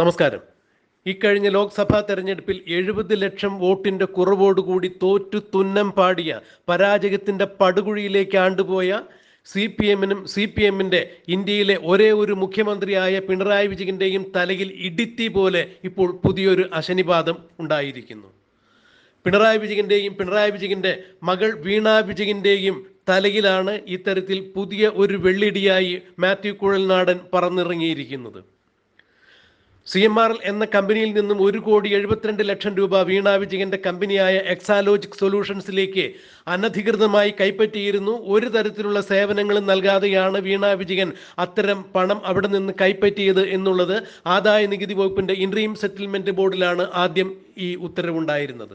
നമസ്കാരം. ഇക്കഴിഞ്ഞ ലോക്സഭാ തെരഞ്ഞെടുപ്പിൽ എഴുപത് ലക്ഷം വോട്ടിന്റെ കുറവോടുകൂടി തോറ്റു തുന്നം പാടിയ പരാജയത്തിന്റെ പടുകുഴിയിലേക്ക് ആണ്ടുപോയ സി പി എമ്മിനും സി പി എമ്മിന്റെ ഇന്ത്യയിലെ ഒരേ ഒരു മുഖ്യമന്ത്രിയായ പിണറായി വിജയന്റെയും തലയിൽ ഇടിത്തി പോലെ ഇപ്പോൾ പുതിയൊരു അശനിപാതം ഉണ്ടായിരിക്കുന്നു. പിണറായി വിജയന്റെയും പിണറായി വിജയന്റെ മകൾ വീണ വിജയന്റെയും തലയിലാണ് ഇത്തരത്തിൽ പുതിയ ഒരു വെള്ളിടിയായി മാത്യു കുഴൽനാടൻ പറന്നിറങ്ങിയിരിക്കുന്നത്. സി എം ആർ എൽ എന്ന കമ്പനിയിൽ നിന്നും ഒരു കോടി എഴുപത്തിരണ്ട് ലക്ഷം രൂപ വീണ വിജയന്റെ കമ്പനിയായ എക്സാലോജിക് സൊല്യൂഷൻസിലേക്ക് അനധികൃതമായി കൈപ്പറ്റിയിരുന്നു. ഒരു തരത്തിലുള്ള സേവനങ്ങളും നൽകാതെയാണ് വീണ വിജയൻ അത്തരം പണം അവിടെ നിന്ന് കൈപ്പറ്റിയത് എന്നുള്ളത്. ആദായ നികുതി വകുപ്പിന്റെ ഇൻട്രീം സെറ്റിൽമെന്റ് ബോർഡിലാണ് ആദ്യം ഈ ഉത്തരവുണ്ടായിരുന്നത്.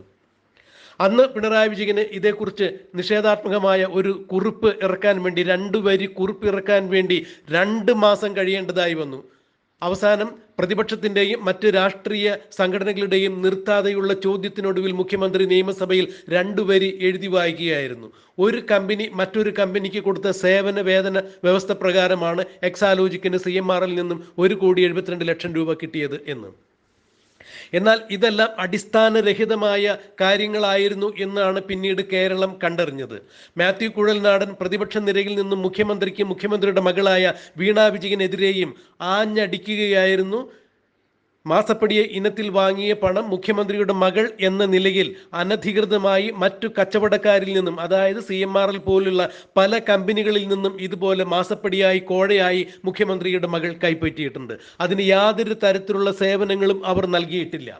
അന്ന് പിണറായി വിജയന് ഇതേക്കുറിച്ച് നിഷേധാത്മകമായ ഒരു കുറിപ്പ് ഇറക്കാൻ വേണ്ടി രണ്ടു വരി കുറിപ്പ് ഇറക്കാൻ വേണ്ടി രണ്ട് മാസം കഴിയേണ്ടതായി വന്നു. അവസാനം പ്രതിപക്ഷത്തിന്റെയും മറ്റ് രാഷ്ട്രീയ സംഘടനകളുടെയും നിർത്താതെയുള്ള ചോദ്യത്തിനൊടുവിൽ മുഖ്യമന്ത്രി നിയമസഭയിൽ രണ്ടുവരി എഴുതി വായിക്കുകയായിരുന്നു. ഒരു കമ്പനി മറ്റൊരു കമ്പനിക്ക് കൊടുത്ത സേവന വേതന വ്യവസ്ഥ പ്രകാരമാണ് എക്സാലോജിക്കിന് സി നിന്നും ഒരു കോടി എഴുപത്തിരണ്ട് ലക്ഷം രൂപ കിട്ടിയത് എന്ന്. എന്നാൽ ഇതെല്ലാം അടിസ്ഥാനരഹിതമായ കാര്യങ്ങളായിരുന്നു എന്നാണ് പിന്നീട് കേരളം കണ്ടറിഞ്ഞത്. മാത്യു കുഴൽനാടൻ പ്രതിപക്ഷ നിരയിൽ നിന്നും മുഖ്യമന്ത്രിക്ക് മുഖ്യമന്ത്രിയുടെ മകളായ വീണ വിജയനെതിരെയും ആഞ്ഞടിക്കുകയായിരുന്നു മാസപ്പടിയെ ഇനത്തിൽ വാങ്ങിയ പണം മുഖ്യമന്ത്രിയുടെ മകൾ എന്ന നിലയിൽ അനധികൃതമായി മറ്റു കച്ചവടക്കാരിൽ നിന്നും അതായത് സി എം ആർ എൽ പോലുള്ള പല കമ്പനികളിൽ നിന്നും ഇതുപോലെ മാസപ്പടിയായി കോഴയായി മുഖ്യമന്ത്രിയുടെ മകൾ കൈപ്പറ്റിയിട്ടുണ്ട്. അതിന് യാതൊരു തരത്തിലുള്ള സേവനങ്ങളും അവർ നൽകിയിട്ടില്ല.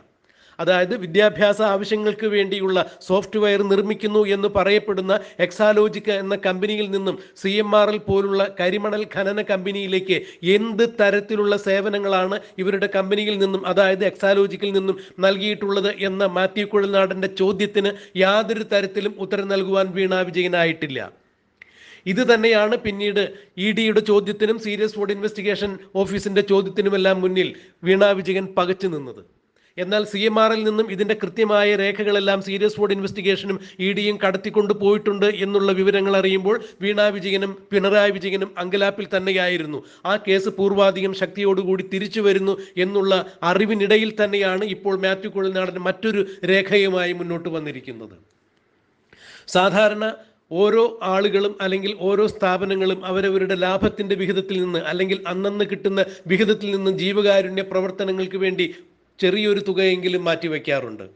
അതായത് വിദ്യാഭ്യാസ ആവശ്യങ്ങൾക്ക് വേണ്ടിയുള്ള സോഫ്റ്റ്വെയർ നിർമ്മിക്കുന്നു എന്ന് പറയപ്പെടുന്ന എക്സാലോജിക്ക എന്ന കമ്പനിയിൽ നിന്നും സി എം പോലുള്ള കരിമണൽ ഖനന കമ്പനിയിലേക്ക് എന്ത് തരത്തിലുള്ള സേവനങ്ങളാണ് ഇവരുടെ കമ്പനിയിൽ നിന്നും അതായത് എക്സാലോജിക്കിൽ നിന്നും നൽകിയിട്ടുള്ളത് എന്ന മാത്യു കുഴൽനാടന്റെ ചോദ്യത്തിന് യാതൊരു തരത്തിലും ഉത്തരം നൽകുവാൻ വീണ വിജയനായിട്ടില്ല. ഇത് തന്നെയാണ് പിന്നീട് ഇ ഡിയുടെ ചോദ്യത്തിനും സീരിയസ് ഫോഡ് ഇൻവെസ്റ്റിഗേഷൻ ഓഫീസിന്റെ ചോദ്യത്തിനുമെല്ലാം മുന്നിൽ വീണ വിജയൻ പകച്ചു നിന്നത്. എന്നാൽ സി എം ആറിൽ നിന്നും ഇതിന്റെ കൃത്യമായ രേഖകളെല്ലാം സീരിയസ് ബോർഡ് ഇൻവെസ്റ്റിഗേഷനും ഇ ഡിയും കടത്തിക്കൊണ്ട് പോയിട്ടുണ്ട് എന്നുള്ള വിവരങ്ങൾ അറിയുമ്പോൾ വീണ വിജയനും പിണറായി വിജയനും അങ്കലാപ്പിൽ തന്നെയായിരുന്നു. ആ കേസ് പൂർവാധികം ശക്തിയോടുകൂടി തിരിച്ചു വരുന്നു എന്നുള്ള അറിവിനിടയിൽ തന്നെയാണ് ഇപ്പോൾ മാത്യു കുഴൽനാടൻ മറ്റൊരു രേഖയുമായി മുന്നോട്ട് വന്നിരിക്കുന്നത്. സാധാരണ ഓരോ ആളുകളും അല്ലെങ്കിൽ ഓരോ സ്ഥാപനങ്ങളും അവരവരുടെ ലാഭത്തിന്റെ വിഹിതത്തിൽ നിന്ന് അല്ലെങ്കിൽ അന്നന്ന് കിട്ടുന്ന വിഹിതത്തിൽ നിന്ന് ജീവകാരുണ്യ പ്രവർത്തനങ്ങൾക്ക് വേണ്ടി ചെറിയൊരു തുകയെങ്കിലും മാറ്റിവെക്കാറുണ്ട്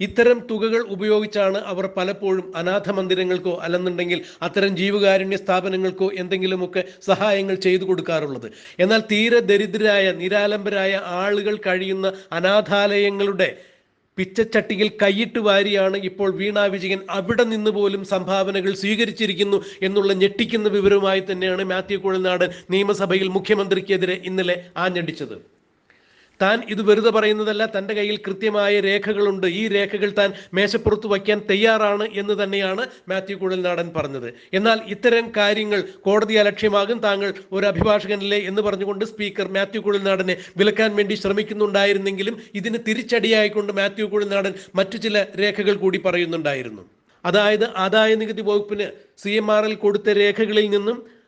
ഇത്തരം തുകകൾ ഉപയോഗിച്ചാണ് അവർ പലപ്പോഴും അനാഥ മന്ദിരങ്ങൾക്കോ അല്ലെന്നുണ്ടെങ്കിൽ അത്തരം ജീവകാരുണ്യ സ്ഥാപനങ്ങൾക്കോ എന്തെങ്കിലുമൊക്കെ സഹായങ്ങൾ ചെയ്തു കൊടുക്കാറുള്ളത്. എന്നാൽ തീരെ ദരിദ്രരായ നിരാലംബരായ ആളുകൾ കഴിയുന്ന അനാഥാലയങ്ങളുടെ പിച്ചച്ചട്ടിയിൽ കൈയിട്ട് വാരിയാണ് ഇപ്പോൾ വീണ വിജയൻ അവിടെ നിന്ന് പോലും സംഭാവനകൾ സ്വീകരിച്ചിരിക്കുന്നു എന്നുള്ള ഞെട്ടിക്കുന്ന വിവരവുമായി തന്നെയാണ് മാത്യു കുഴൽനാടൻ നിയമസഭയിൽ മുഖ്യമന്ത്രിക്കെതിരെ ഇന്നലെ ആഞ്ഞടിച്ചത്. താൻ ഇത് വെറുതെ പറയുന്നതല്ല തന്റെ കയ്യിൽ കൃത്യമായ രേഖകളുണ്ട്. ഈ രേഖകൾ താൻ മേശപ്പുറത്ത് വയ്ക്കാൻ തയ്യാറാണ് എന്ന് തന്നെയാണ് മാത്യു കുഴൽനാടൻ പറഞ്ഞത്. എന്നാൽ ഇത്തരം കാര്യങ്ങൾ കോടതി അലക്ഷ്യമാകും. താങ്കൾ ഒരു അഭിഭാഷകനല്ലേ എന്ന് പറഞ്ഞുകൊണ്ട് സ്പീക്കർ മാത്യു കുഴൽനാടനെ വിലക്കാൻ വേണ്ടി ശ്രമിക്കുന്നുണ്ടായിരുന്നെങ്കിലും ഇതിന് തിരിച്ചടിയായിക്കൊണ്ട് മാത്യു കുഴൽനാടൻ മറ്റു ചില രേഖകൾ കൂടി പറയുന്നുണ്ടായിരുന്നു. അതായത് ആദായ നികുതി വകുപ്പിന് സി എം ആർ എൽ കൊടുത്ത രേഖകളിൽ നിന്നും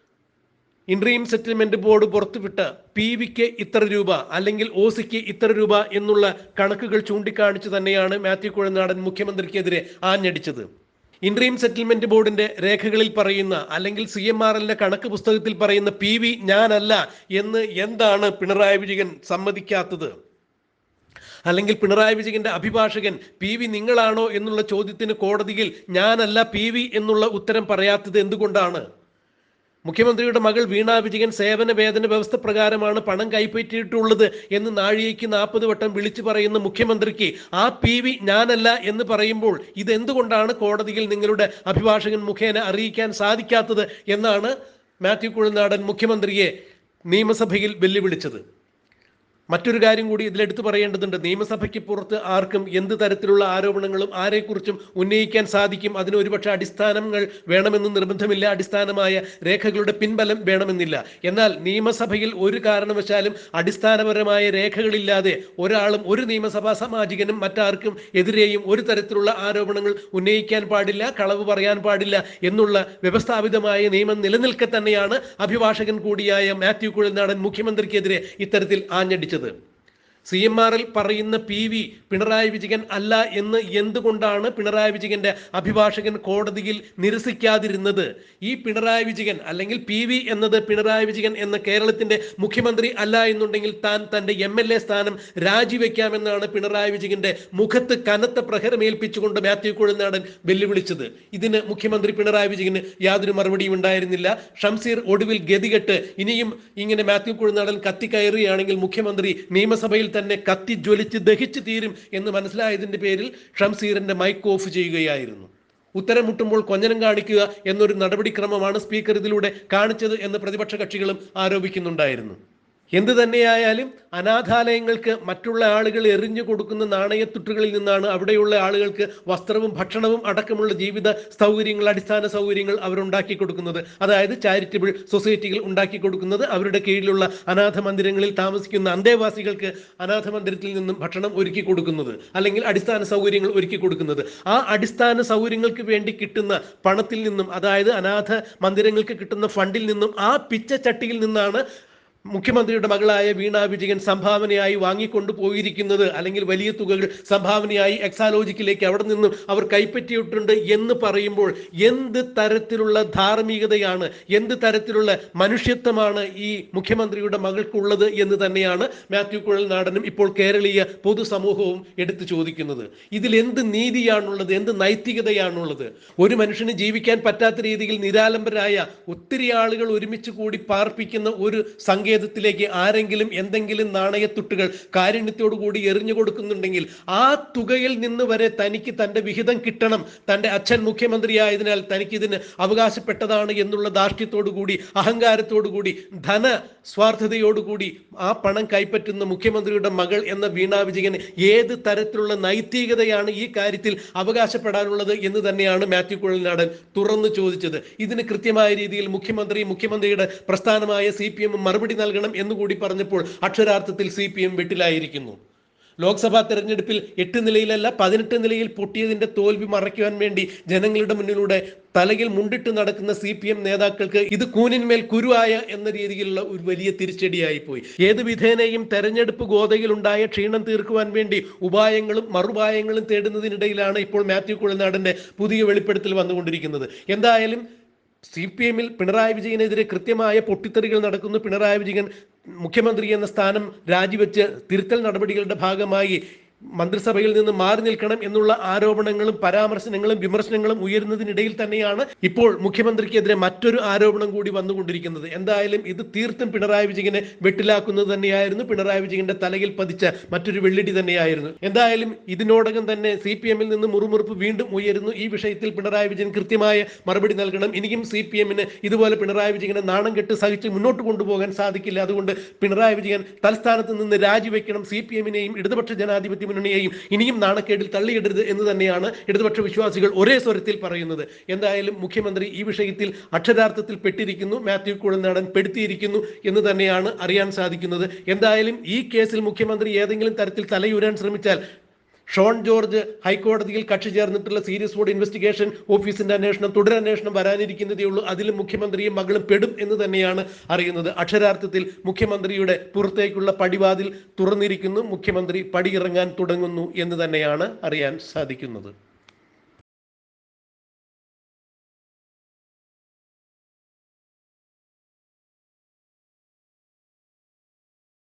ഇൻട്രീം സെറ്റിൽമെന്റ് ബോർഡ് പുറത്തുവിട്ട പി വിക്ക് ഇത്ര രൂപ അല്ലെങ്കിൽ ഒ സിക്ക് ഇത്ര രൂപ എന്നുള്ള കണക്കുകൾ ചൂണ്ടിക്കാണിച്ചു തന്നെയാണ് മാത്യു കുഴനാടൻ മുഖ്യമന്ത്രിക്കെതിരെ ആഞ്ഞടിച്ചത്. ഇൻട്രീം സെറ്റിൽമെന്റ് ബോർഡിന്റെ രേഖകളിൽ പറയുന്ന അല്ലെങ്കിൽ സി എം ആർ എല്ലിന്റെ കണക്ക് പുസ്തകത്തിൽ പറയുന്ന പി വി ഞാനല്ല എന്ന് എന്താണ് പിണറായി വിജയൻ സമ്മതിക്കാത്തത്? അല്ലെങ്കിൽ പിണറായി വിജയന്റെ അഭിഭാഷകൻ പി വി നിങ്ങളാണോ എന്നുള്ള ചോദ്യത്തിന് കോടതിയിൽ ഞാനല്ല പി വി എന്നുള്ള ഉത്തരം പറയാത്തത് എന്തുകൊണ്ടാണ്? മുഖ്യമന്ത്രിയുടെ മകൾ വീണ വിജയൻ സേവന വേതന വ്യവസ്ഥ പ്രകാരമാണ് പണം കൈപ്പറ്റിയിട്ടുള്ളത് എന്ന് നാഴികയ്ക്ക് നാൽപ്പത് വട്ടം വിളിച്ചു പറയുന്ന മുഖ്യമന്ത്രിക്ക് ആ പി വി ഞാനല്ല എന്ന് പറയുമ്പോൾ ഇതെന്തുകൊണ്ടാണ് കോടതിയിൽ നിങ്ങളുടെ അഭിഭാഷകൻ മുഖേന അറിയിക്കാൻ സാധിക്കാത്തത് എന്നാണ് മാത്യു കുഴൽനാടൻ മുഖ്യമന്ത്രിയെ നിയമസഭയിൽ വെല്ലുവിളിച്ചത്. മറ്റൊരു കാര്യം കൂടി ഇതിലെടുത്തു പറയേണ്ടതുണ്ട്. നിയമസഭയ്ക്ക് പുറത്ത് ആർക്കും എന്ത് തരത്തിലുള്ള ആരോപണങ്ങളും ആരെക്കുറിച്ചും ഉന്നയിക്കാൻ സാധിക്കും. അതിന് ഒരുപക്ഷെ അടിസ്ഥാനങ്ങൾ വേണമെന്ന് നിർബന്ധമില്ല. അടിസ്ഥാനമായ രേഖകളുടെ പിൻബലം വേണമെന്നില്ല. എന്നാൽ നിയമസഭയിൽ ഒരു കാരണവശാലും അടിസ്ഥാനപരമായ രേഖകളില്ലാതെ ഒരാളും ഒരു നിയമസഭാ സാമാജികനും മറ്റാർക്കും എതിരെയും ഒരു തരത്തിലുള്ള ആരോപണങ്ങൾ ഉന്നയിക്കാൻ പാടില്ല കളവ് പറയാൻ പാടില്ല എന്നുള്ള വ്യവസ്ഥാപിതമായ നിയമം നിലനിൽക്കെ തന്നെയാണ് അഭിഭാഷകൻ കൂടിയായ മാത്യു കുഴൽനാടൻ മുഖ്യമന്ത്രിക്കെതിരെ ഇത്തരത്തിൽ ആഞ്ഞടിച്ചത്. yaşadı. സി എം ആറിൽ പറയുന്ന പി വി പിണറായി വിജയൻ അല്ല എന്ന് എന്തുകൊണ്ടാണ് പിണറായി വിജയന്റെ അഭിഭാഷകൻ കോടതിയിൽ നിരസിക്കാതിരുന്നത്? ഈ പിണറായി വിജയൻ അല്ലെങ്കിൽ പി വി എന്നത് പിണറായി വിജയൻ എന്ന കേരളത്തിന്റെ മുഖ്യമന്ത്രി അല്ല എന്നുണ്ടെങ്കിൽ താൻ തന്റെ എം എൽ എ സ്ഥാനം രാജിവെക്കാമെന്നാണ് പിണറായി വിജയന്റെ മുഖത്ത് കനത്ത പ്രഹരമേൽപ്പിച്ചുകൊണ്ട് മാത്യു കുഴൽനാടൻ വെല്ലുവിളിച്ചത്. ഇതിന് മുഖ്യമന്ത്രി പിണറായി വിജയന് യാതൊരു മറുപടിയും ഉണ്ടായിരുന്നില്ല. ഷംസീർ ഒടുവിൽ ഗതികെട്ട് ഇനിയും ഇങ്ങനെ മാത്യു കുഴൽനാടൻ കത്തിക്കയറുകയാണെങ്കിൽ മുഖ്യമന്ത്രി നിയമസഭയിൽ തന്നെ കത്തി ജ്വലിച്ച് ദഹിച്ചു തീരും എന്ന് മനസ്സിലായതിന്റെ പേരിൽ ഷംസീറിന്റെ മൈക്ക് ഓഫ് ചെയ്യുകയായിരുന്നു. ഉത്തരം മുട്ടുമ്പോൾ കൊഞ്ഞനം കാണിക്കുക എന്നൊരു നടപടിക്രമമാണ് സ്പീക്കർ ഇതിലൂടെ കാണിച്ചത് എന്ന് പ്രതിപക്ഷ കക്ഷികളും ആരോപിക്കുന്നുണ്ടായിരുന്നു. എന്ത് തന്നെയായാലും അനാഥാലയങ്ങൾക്ക് മറ്റുള്ള ആളുകൾ എറിഞ്ഞു കൊടുക്കുന്ന നാണയത്തുട്ടുകളിൽ നിന്നാണ് അവിടെയുള്ള ആളുകൾക്ക് വസ്ത്രവും ഭക്ഷണവും അടക്കമുള്ള ജീവിത സൗകര്യങ്ങൾ അടിസ്ഥാന സൗകര്യങ്ങൾ അവരുണ്ടാക്കി കൊടുക്കുന്നത്. അതായത് ചാരിറ്റബിൾ സൊസൈറ്റികൾ ഉണ്ടാക്കി കൊടുക്കുന്നത് അവരുടെ കീഴിലുള്ള അനാഥ മന്ദിരങ്ങളിൽ താമസിക്കുന്ന അന്തേവാസികൾക്ക് അനാഥ മന്ദിരത്തിൽ നിന്നും ഭക്ഷണം ഒരുക്കി കൊടുക്കുന്നത് അല്ലെങ്കിൽ അടിസ്ഥാന സൗകര്യങ്ങൾ ഒരുക്കി കൊടുക്കുന്നത്. ആ അടിസ്ഥാന സൗകര്യങ്ങൾക്ക് വേണ്ടി കിട്ടുന്ന പണത്തിൽ നിന്നും അതായത് അനാഥ മന്ദിരങ്ങൾക്ക് കിട്ടുന്ന ഫണ്ടിൽ നിന്നും ആ പിച്ചച്ചട്ടിയിൽ നിന്നാണ് മുഖ്യമന്ത്രിയുടെ മകളായ വീണ വിജയൻ സംഭാവനയായി വാങ്ങിക്കൊണ്ടു പോയിരിക്കുന്നത് അല്ലെങ്കിൽ വലിയ തുകകൾ സംഭാവനയായി എക്സാലോജിക്കിലേക്ക് അവിടെ നിന്നും അവർ കൈപ്പറ്റിയിട്ടുണ്ട് എന്ന് പറയുമ്പോൾ എന്ത് തരത്തിലുള്ള ധാർമ്മികതയാണ് എന്ത് തരത്തിലുള്ള മനുഷ്യത്വമാണ് ഈ മുഖ്യമന്ത്രിയുടെ മകൾക്കുള്ളത് എന്ന് തന്നെയാണ് മാത്യു കുഴൽ നാടനും ഇപ്പോൾ കേരളീയ പൊതുസമൂഹവും എടുത്തു ചോദിക്കുന്നത്. ഇതിൽ എന്ത് നീതിയാണുള്ളത് എന്ത് നൈതികതയാണുള്ളത്? ഒരു മനുഷ്യന് ജീവിക്കാൻ പറ്റാത്ത രീതിയിൽ നിരാലംബരായ ഒത്തിരി ആളുകൾ ഒരുമിച്ച് കൂടി പാർപ്പിക്കുന്ന ഒരു സങ്കേതം സങ്കേതത്തിലേക്ക് ആരെങ്കിലും എന്തെങ്കിലും നാണയത്തുട്ടുകൾ കാരുണ്യത്തോടു കൂടി എറിഞ്ഞു കൊടുക്കുന്നുണ്ടെങ്കിൽ ആ തുകയിൽ നിന്ന് വരെ തനിക്ക് തന്റെ വിഹിതം കിട്ടണം. തന്റെ അച്ഛൻ മുഖ്യമന്ത്രിയായതിനാൽ തനിക്ക് ഇതിന് അവകാശപ്പെട്ടതാണ് എന്നുള്ള ദാർഷ്ട്യത്തോടുകൂടി കൂടി അഹങ്കാരത്തോടു കൂടി ധന സ്വാർത്ഥതയോടുകൂടി ആ പണം കൈപ്പറ്റുന്ന മുഖ്യമന്ത്രിയുടെ മകൾ എന്ന വീണാ വിജയന് ഏത് തരത്തിലുള്ള നൈതികതയാണ് ഈ കാര്യത്തിൽ അവകാശപ്പെടാനുള്ളത് എന്ന് തന്നെയാണ് മാത്യു കുഴൽനാടൻ തുറന്നു ചോദിച്ചത്. ഇതിന് കൃത്യമായ രീതിയിൽ മുഖ്യമന്ത്രി മുഖ്യമന്ത്രിയുടെ പ്രസ്ഥാനമായ സി മറുപടി നൽകണം എന്നുകൂടി പറഞ്ഞപ്പോൾ അക്ഷരാർത്ഥത്തിൽ സി പി എം വെട്ടിലായിരിക്കുന്നു. ലോക്സഭാ തെരഞ്ഞെടുപ്പിൽ എട്ട് നിലയിലല്ല പതിനെട്ട് നിലയിൽ പൊട്ടിയതിന്റെ തോൽവി മറയ്ക്കുവാൻ വേണ്ടി ജനങ്ങളുടെ മുന്നിലൂടെ തലയിൽ മുണ്ടിട്ട് നടക്കുന്ന സി പി എം നേതാക്കൾക്ക് ഇത് കൂനിന്മേൽ കുരുവായ എന്ന രീതിയിലുള്ള ഒരു വലിയ തിരിച്ചടിയായി പോയി ഏത് വിധേനയും തെരഞ്ഞെടുപ്പ് ഗോതയിലുണ്ടായ ക്ഷീണം തീർക്കുവാൻ വേണ്ടി ഉപായങ്ങളും മറുപായങ്ങളും തേടുന്നതിനിടയിലാണ് ഇപ്പോൾ മാത്യു കുഴനാടന്റെ പുതിയ വെളിപ്പെടുത്തൽ വന്നുകൊണ്ടിരിക്കുന്നത്. എന്തായാലും സി പി എമ്മിൽ പിണറായി വിജയനെതിരെ കൃത്യമായ പൊട്ടിത്തെറികൾ നടക്കുന്നു. പിണറായി വിജയൻ മുഖ്യമന്ത്രി എന്ന സ്ഥാനം രാജിവെച്ച് തിരുത്തൽ നടപടികളുടെ ഭാഗമായി മന്ത്രിസഭയിൽ നിന്ന് മാറി നിൽക്കണം എന്നുള്ള ആരോപണങ്ങളും പരാമർശനങ്ങളും വിമർശനങ്ങളും ഉയരുന്നതിനിടയിൽ തന്നെയാണ് ഇപ്പോൾ മുഖ്യമന്ത്രിക്കെതിരെ മറ്റൊരു ആരോപണം കൂടി വന്നുകൊണ്ടിരിക്കുന്നത്. എന്തായാലും ഇത് തീർത്തും പിണറായി വിജയനെ വെട്ടിലാക്കുന്നത് തന്നെയായിരുന്നു. പിണറായി വിജയന്റെ തലയിൽ പതിച്ച മറ്റൊരു വെള്ളിടി തന്നെയായിരുന്നു. എന്തായാലും ഇതിനോടകം തന്നെ സി പി എമ്മിൽ നിന്ന് മുറുമുറുപ്പ് വീണ്ടും ഉയരുന്നു. ഈ വിഷയത്തിൽ പിണറായി വിജയൻ കൃത്യമായ മറുപടി നൽകണം. ഇനിയും സി പി എമ്മിന് ഇതുപോലെ പിണറായി വിജയനെ നാണം കെട്ട് സഹിച്ച് മുന്നോട്ട് കൊണ്ടുപോകാൻ സാധിക്കില്ല. അതുകൊണ്ട് പിണറായി വിജയൻ തലസ്ഥാനത്ത് നിന്ന് രാജിവെക്കണം. സി പി എമ്മിനെയും ഇടതുപക്ഷ ജനാധിപത്യ മുന്നണിയെയും ഇനിയും നാണക്കേടിൽ തള്ളിയിടരുത് എന്ന് തന്നെയാണ് ഇടതുപക്ഷ വിശ്വാസികൾ ഒരേ സ്വരത്തിൽ പറയുന്നത്. എന്തായാലും മുഖ്യമന്ത്രി ഈ വിഷയത്തിൽ അക്ഷരാർത്ഥത്തിൽ പെട്ടിരിക്കുന്നു മാത്യു കുഴൽനാടൻ പെടുത്തിയിരിക്കുന്നു എന്ന് തന്നെയാണ് അറിയാൻ സാധിക്കുന്നത്. എന്തായാലും ഈ കേസിൽ മുഖ്യമന്ത്രി ഏതെങ്കിലും തരത്തിൽ തലയൂരാൻ ശ്രമിച്ചാൽ ഷോൺ ജോർജ് ഹൈക്കോടതിയിൽ കക്ഷി ചേർന്നിട്ടുള്ള സീരിയസ് ബോർഡ് ഇൻവെസ്റ്റിഗേഷൻ ഓഫീസിന്റെ അന്വേഷണം തുടരന്വേഷണം വരാനിരിക്കുന്നതേ ഉള്ളൂ. അതിൽ മുഖ്യമന്ത്രിയും മകളും പെടും എന്ന് തന്നെയാണ് അറിയുന്നത്. അക്ഷരാർത്ഥത്തിൽ മുഖ്യമന്ത്രിയുടെ പുറത്തേക്കുള്ള പടിവാതിൽ തുറന്നിരിക്കുന്നു. മുഖ്യമന്ത്രി പടിയിറങ്ങാൻ തുടങ്ങുന്നു എന്ന് തന്നെയാണ് അറിയാൻ സാധിക്കുന്നത്.